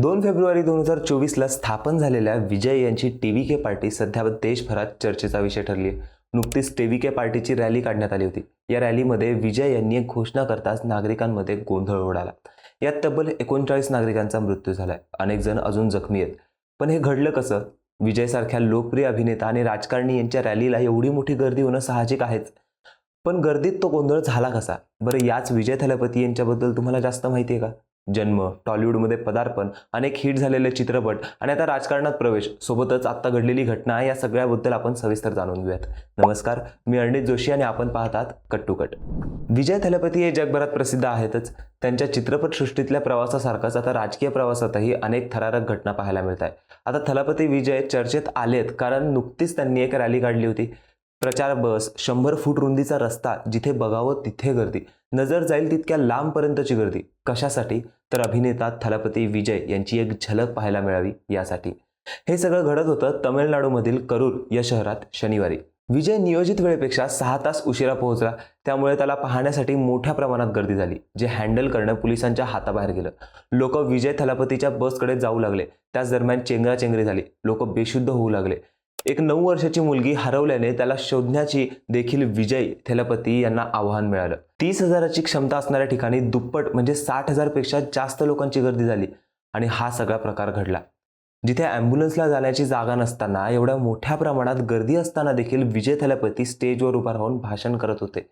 दोन फेब्रुवारी दोन हजार चोवीसला स्थापन झालेल्या विजय यांची टी व्ही के पार्टी सध्या देशभरात चर्चेचा विषय ठरली आहे. नुकतीच टी व्ही के पार्टीची रॅली काढण्यात आली होती. या रॅलीमध्ये विजय यांनी एक घोषणा करताच नागरिकांमध्ये गोंधळ उडाला यात तब्बल एकोणचाळीस नागरिकांचा मृत्यू झालाय. अनेक जण अजून जखमी आहेत. पण हे घडलं कसं? विजयसारख्या लोकप्रिय अभिनेता आणि राजकारणी यांच्या रॅलीला एवढी मोठी गर्दी होणं साहजिक आहेच. पण गर्दीत तो गोंधळ झाला कसा? बरं याच विजय थलपती यांच्याबद्दल तुम्हाला जास्त माहिती आहे का? जन्म टॉलिवूडमध्ये पदार्पण अनेक हिट झालेले चित्रपट आणि आता राजकारणात प्रवेश सोबतच आत्ता घडलेली घटना या सगळ्याबद्दल आपण सविस्तर जाणून घेऊयात. नमस्कार मी अर्णित जोशी आणि आपण पाहतात cut to cut. Vijay Thalapathy हे जगभरात प्रसिद्ध आहेतच. त्यांच्या चित्रपटसृष्टीतल्या प्रवासासारखाच आता राजकीय प्रवासातही अनेक थरारक घटना पाहायला मिळत आहे आता थलपती विजय चर्चेत आलेत कारण नुकतीच त्यांनी एक रॅली काढली होती. प्रचार बस शंभर फूट रुंदीचा रस्ता जिथे बघावं तिथे गर्दी. नजर जाईल तितक्या लांबपर्यंतची गर्दी. कशासाठी? तर अभिनेता थलपती विजय यांची एक झलक पाहायला मिळावी यासाठी. हे सगळं घडत होतं तमिळनाडूमधील करूर या शहरात शनिवारी. विजय नियोजित वेळेपेक्षा सहा तास उशिरा पोहोचला. त्यामुळे त्याला पाहण्यासाठी मोठ्या प्रमाणात गर्दी झाली जे हँडल करणं पोलिसांच्या हाताबाहेर गेलं. लोक विजय थलापतीच्या बसकडे जाऊ लागले. त्याच दरम्यान चेंगराचेंगरी झाली. लोक बेशुद्ध होऊ लागले. एक नऊ वर्षाची मुलगी हरवल्याने त्याला शोधण्याची देखील विजय थेलपती यांना आव्हान मिळालं. तीस हजाराची क्षमता असणाऱ्या ठिकाणी दुप्पट म्हणजे साठ हजारपेक्षा जास्त लोकांची गर्दी झाली आणि हा सगळा प्रकार घडला. जिथे ॲम्ब्युलन्सला जाण्याची जागा नसताना एवढ्या मोठ्या प्रमाणात गर्दी असताना देखील विजय थेलपती स्टेजवर उभा राहून भाषण करत होते.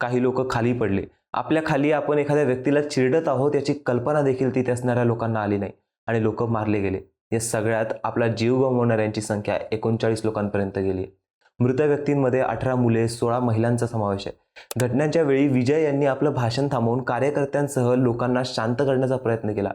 काही लोक खाली पडले. आपल्या खाली आपण एखाद्या व्यक्तीला चिरडत आहोत याची कल्पना देखील तिथे असणाऱ्या लोकांना आली नाही आणि लोक मारले गेले. या सगळ्यात आपला जीव गमावणाऱ्यांची संख्या एकोणचाळीस लोकांपर्यंत गेली. मृत व्यक्तींमध्ये अठरा मुले सोळा महिलांचा समावेश आहे. घटनांच्या वेळी विजय यांनी आपलं भाषण थांबवून कार्यकर्त्यांसह लोकांना शांत करण्याचा प्रयत्न केला.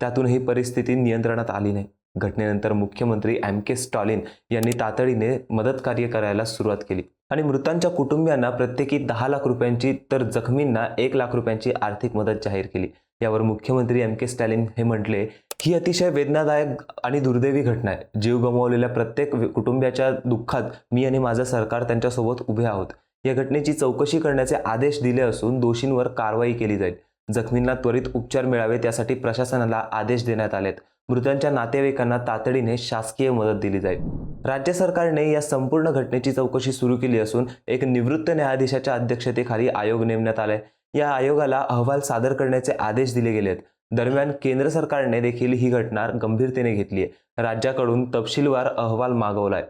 त्यातून ही परिस्थिती नियंत्रणात आली नाही. घटनेनंतर मुख्यमंत्री एम के स्टॉलिन यांनी तातडीने मदत कार्य करायला सुरुवात केली. आणि मृतांच्या कुटुंबियांना प्रत्येकी दहा लाख रुपयांची तर जखमींना एक लाख रुपयांची आर्थिक मदत जाहीर केली. यावर मुख्यमंत्री एम के स्टॅलिन हे म्हटले ही अतिशय वेदनादायक आणि दुर्दैवी घटना आहे. जीव गमावलेल्या प्रत्येक कुटुंबियाच्या दुःखात मी आणि माझं सरकार त्यांच्यासोबत उभे आहोत. या घटनेची चौकशी करण्याचे आदेश दिले असून दोषींवर कारवाई केली जाईल. जखमींना त्वरित उपचार मिळावे त्यासाठी प्रशासनाला आदेश देण्यात आलेत. मृतांच्या नातेवाईकांना तातडीने शासकीय मदत दिली जाईल. राज्य सरकारने या संपूर्ण घटनेची चौकशी सुरू केली असून एक निवृत्त न्यायाधीशाच्या अध्यक्षतेखाली आयोग नेमण्यात आलाय. या आयोगाला अहवाल सादर करण्याचे आदेश दिले गेलेत. दरम्यान केंद्र सरकारने देखील ही घटना गंभीरतेने घेतली आहे. राज्याकडून तपशीलवार अहवाल मागवलाय.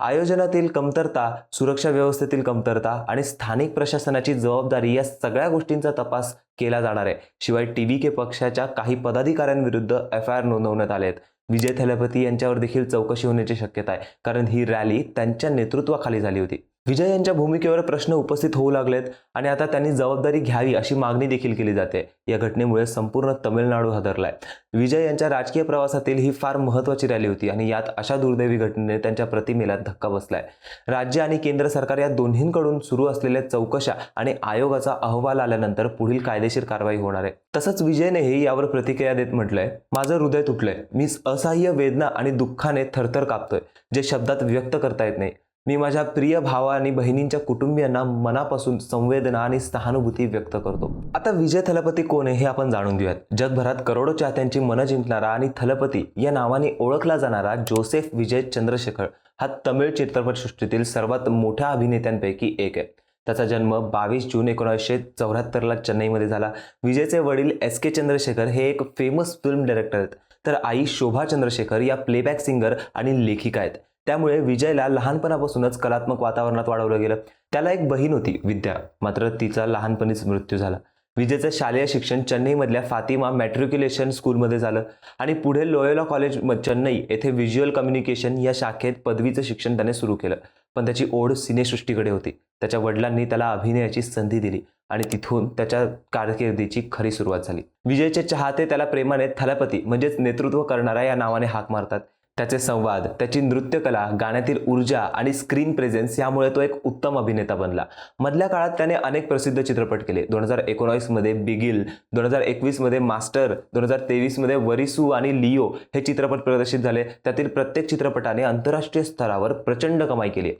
आयोजनातील कमतरता सुरक्षा व्यवस्थेतील कमतरता आणि स्थानिक प्रशासनाची जबाबदारी या सगळ्या गोष्टींचा तपास केला जाणार आहे. शिवाय टी व्ही के पक्षाच्या काही पदाधिकाऱ्यांविरुद्ध एफ आय आर नोंदवण्यात आले आहेत. विजय थलपती यांच्यावर देखील चौकशी होण्याची शक्यता आहे. कारण ही रॅली त्यांच्या नेतृत्वाखाली झाली होती. विजय यांच्या भूमिकेवर प्रश्न उपस्थित होऊ लागलेत आणि आता त्यांनी जबाबदारी घ्यावी अशी मागणी देखील केली जाते. या घटनेमुळे संपूर्ण तमिळनाडू हादरलाय. विजय यांच्या राजकीय प्रवासातील ही फार महत्त्वाची रॅली होती आणि यात अशा दुर्दैवी घटनेने त्यांच्या प्रतिमेला धक्का बसलाय. राज्य आणि केंद्र सरकार या दोन्हींकडून सुरू असलेल्या चौकशा आणि आयोगाचा अहवाल आल्यानंतर पुढील कायदेशीर कारवाई होणार आहे. तसंच विजयनेही यावर प्रतिक्रिया देत म्हटलंय माझं हृदय तुटलंय. मी असह्य वेदना आणि दुःखाने थरथर कापतोय जे शब्दात व्यक्त करता येत नाही. मी माझ्या प्रिय भावा आणि बहिणींच्या कुटुंबियांना मनापासून संवेदना आणि सहानुभूती व्यक्त करतो. आता विजय थलपती कोण आहे हे आपण जाणून घेऊयात. जगभरात करोडो चाहत्यांची मनं जिंकणारा आणि थलपती या नावाने ओळखला जाणारा जोसेफ विजय चंद्रशेखर हा तमिळ चित्रपटसृष्टीतील सर्वात मोठ्या अभिनेत्यांपैकी एक आहे. त्याचा जन्म बावीस जून एकोणीसशे चौऱ्याहत्तरला चेन्नईमध्ये झाला. विजयचे वडील एस के चंद्रशेखर हे एक फेमस फिल्म डायरेक्टर आहेत. तर आई शोभा चंद्रशेखर या प्लेबॅक सिंगर आणि लेखिका आहेत. त्यामुळे विजयला लहानपणापासूनच कलात्मक वातावरणात वाढवलं गेलं. त्याला एक बहीण होती विद्या. मात्र तिचा लहानपणीच मृत्यू झाला. विजयचं शालेय शिक्षण चेन्नईमधल्या फातिमा मॅट्रिक्युलेशन स्कूलमध्ये झालं आणि पुढे लोयोला कॉलेज चेन्नई येथे व्हिज्युअल कम्युनिकेशन या शाखेत पदवीचं शिक्षण त्याने सुरू केलं. पण त्याची ओढ सिनेसृष्टीकडे होती. त्याच्या वडिलांनी त्याला अभिनयाची संधी दिली आणि तिथून त्याच्या कारकिर्दीची खरी सुरुवात झाली. विजयचे चाहते त्याला प्रेमाने थलपती म्हणजेच नेतृत्व करणारा या नावाने हाक मारतात. त्याचे संवाद त्याची नृत्यकला गाण्यातील ऊर्जा आणि स्क्रीन प्रेझेन्स यामुळे तो एक उत्तम अभिनेता बनला. मधल्या काळात त्याने अनेक प्रसिद्ध चित्रपट केले. दोन हजार एकोणावीसमध्ये बिगिल दोन हजार एकवीसमध्ये मास्टर दोन हजार तेवीसमध्ये वरिसू आणि लिओ हे चित्रपट प्रदर्शित झाले. त्यातील प्रत्येक चित्रपटाने आंतरराष्ट्रीय स्तरावर प्रचंड कमाई केली.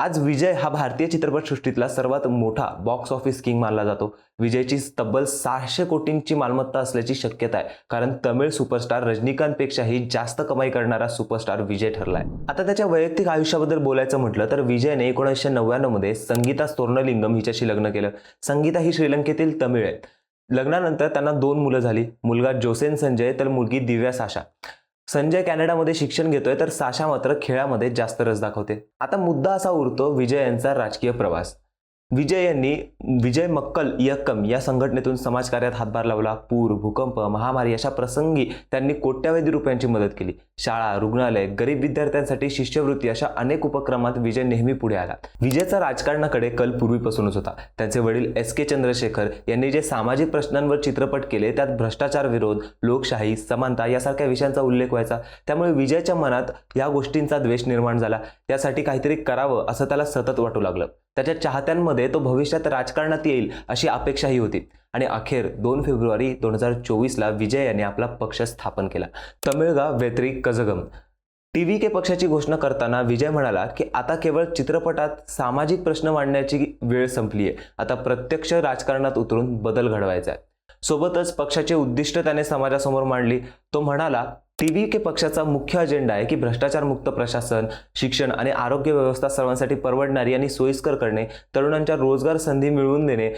आज विजय हा भारतीय चित्रपटसृष्टीतला सर्वात मोठा बॉक्स ऑफिस किंग मानला जातो. विजयची तब्बल सहाशे कोटींची मालमत्ता असल्याची शक्यता आहे. कारण तमिळ सुपरस्टार रजनीकांतपेक्षाही जास्त कमाई करणारा सुपरस्टार विजय ठरलाय. आता त्याच्या वैयक्तिक आयुष्याबद्दल बोलायचं म्हटलं तर विजयने एकोणीसशे नव्याण्णवमध्ये संगीता स्तोर्णलिंगम हिच्याशी लग्न केलं. संगीता ही श्रीलंकेतील तमिळ आहे. लग्नानंतर त्यांना दोन मुलं झाली. मुलगा जोसेन संजय तर मुलगी दिव्या साशा. संजय कॅनडामध्ये शिक्षण घेतोय तर साशा मात्र खेळामध्ये जास्त रस दाखवते. आता मुद्दा असा उरतो विजय यांचा राजकीय प्रवास. विजय यांनी विजय मक्कल यक्कम या संघटनेतून समाजकार्यात हातभार लावला. पूर भूकंप महामारी अशा प्रसंगी त्यांनी कोट्यावधी रुपयांची मदत केली. शाळा रुग्णालय गरीब विद्यार्थ्यांसाठी शिष्यवृत्ती अशा अनेक उपक्रमात विजय नेहमी पुढे आला. विजयचा राजकारणाकडे कल पूर्वीपासूनच होता. त्यांचे वडील एस के चंद्रशेखर यांनी जे सामाजिक प्रश्नांवर चित्रपट केले त्यात भ्रष्टाचार विरोध लोकशाही समानता यासारख्या विषयांचा उल्लेख व्हायचा. त्यामुळे विजयच्या मनात या गोष्टींचा द्वेष निर्माण झाला. त्यासाठी काहीतरी करावं असं त्याला सतत वाटू लागलं. त्याच्या चाहत्यांमध्ये तो भविष्यात राजकारणात येईल अशी अपेक्षाही होती. आणि अखेर दोन फेब्रुवारी दोन हजार चोवीसला विजय यांनी आपला पक्ष स्थापन केला. तमिळगा Vettri Kazhagam. T V K पक्षाची घोषणा करताना विजय म्हणाला की आता केवळ चित्रपटात सामाजिक प्रश्न मांडण्याची वेळ संपली आहे आता प्रत्यक्ष राजकारणात उतरून बदल घडवायचा आहे. सोबतच पक्षाचे उद्दिष्ट त्याने समाजासमोर मांडली. तो म्हणाला टी व्ही के पक्षाचा मुख्य अजेंडा आहे की भ्रष्टाचारमुक्त प्रशासन शिक्षण आणि आरोग्य व्यवस्था सर्वांसाठी परवडणारी आणि सोयीस्कर करणे तरुणांच्या रोजगार संधी मिळवून देणे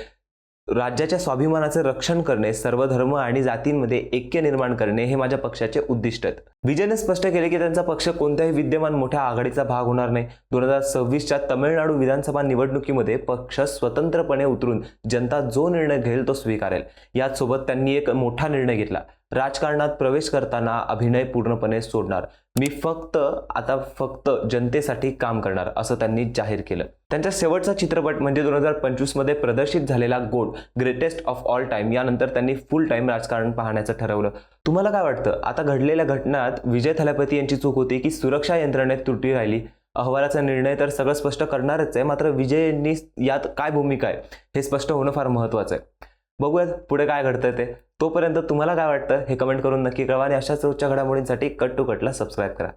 राज्याच्या स्वाभिमानाचे रक्षण करणे सर्व धर्म आणि जातींमध्ये ऐक्य निर्माण करणे हे माझ्या पक्षाचे उद्दिष्ट विजयने स्पष्ट केले की त्यांचा पक्ष कोणत्याही विद्यमान मोठ्या आघाडीचा भाग होणार नाही. दोन हजार सव्वीसच्या तमिळनाडू विधानसभा निवडणुकीमध्ये पक्ष स्वतंत्रपणे उतरून जनता जो निर्णय घेईल तो स्वीकारेल. याचसोबत त्यांनी एक मोठा निर्णय घेतला. राजकारणात प्रवेश करताना अभिनय पूर्णपणे सोडणार. मी फक्त आता फक्त जनतेसाठी काम करणार असं त्यांनी जाहीर केलं. त्यांचा शेवटचा चित्रपट म्हणजे दोन हजार पंचवीसमध्ये प्रदर्शित झालेला गोड ग्रेटेस्ट ऑफ ऑल टाइम यानंतर त्यांनी फुल टाइम राजकारण पाहण्याचं ठरवलं. तुम्हाला काय वाटतं? आता घडलेल्या घटना अहवालात विजय थलापती यांची चूक होती की सुरक्षा यंत्रणेत त्रुटी राहिली. अहवालाचा निर्णय तर सगळं स्पष्ट करणारच आहे मात्र विजय यांनी यात काय भूमिका आहे हे स्पष्ट होणं फार महत्वाचं आहे. बघूयात पुढे काय घडतंय ते. तोपर्यंत तुम्हाला काय वाटतं हे कमेंट करून नक्की कळवा आणि अशाच रोजच्या घडामोडींसाठी कट टू कटला सबस्क्राईब करा.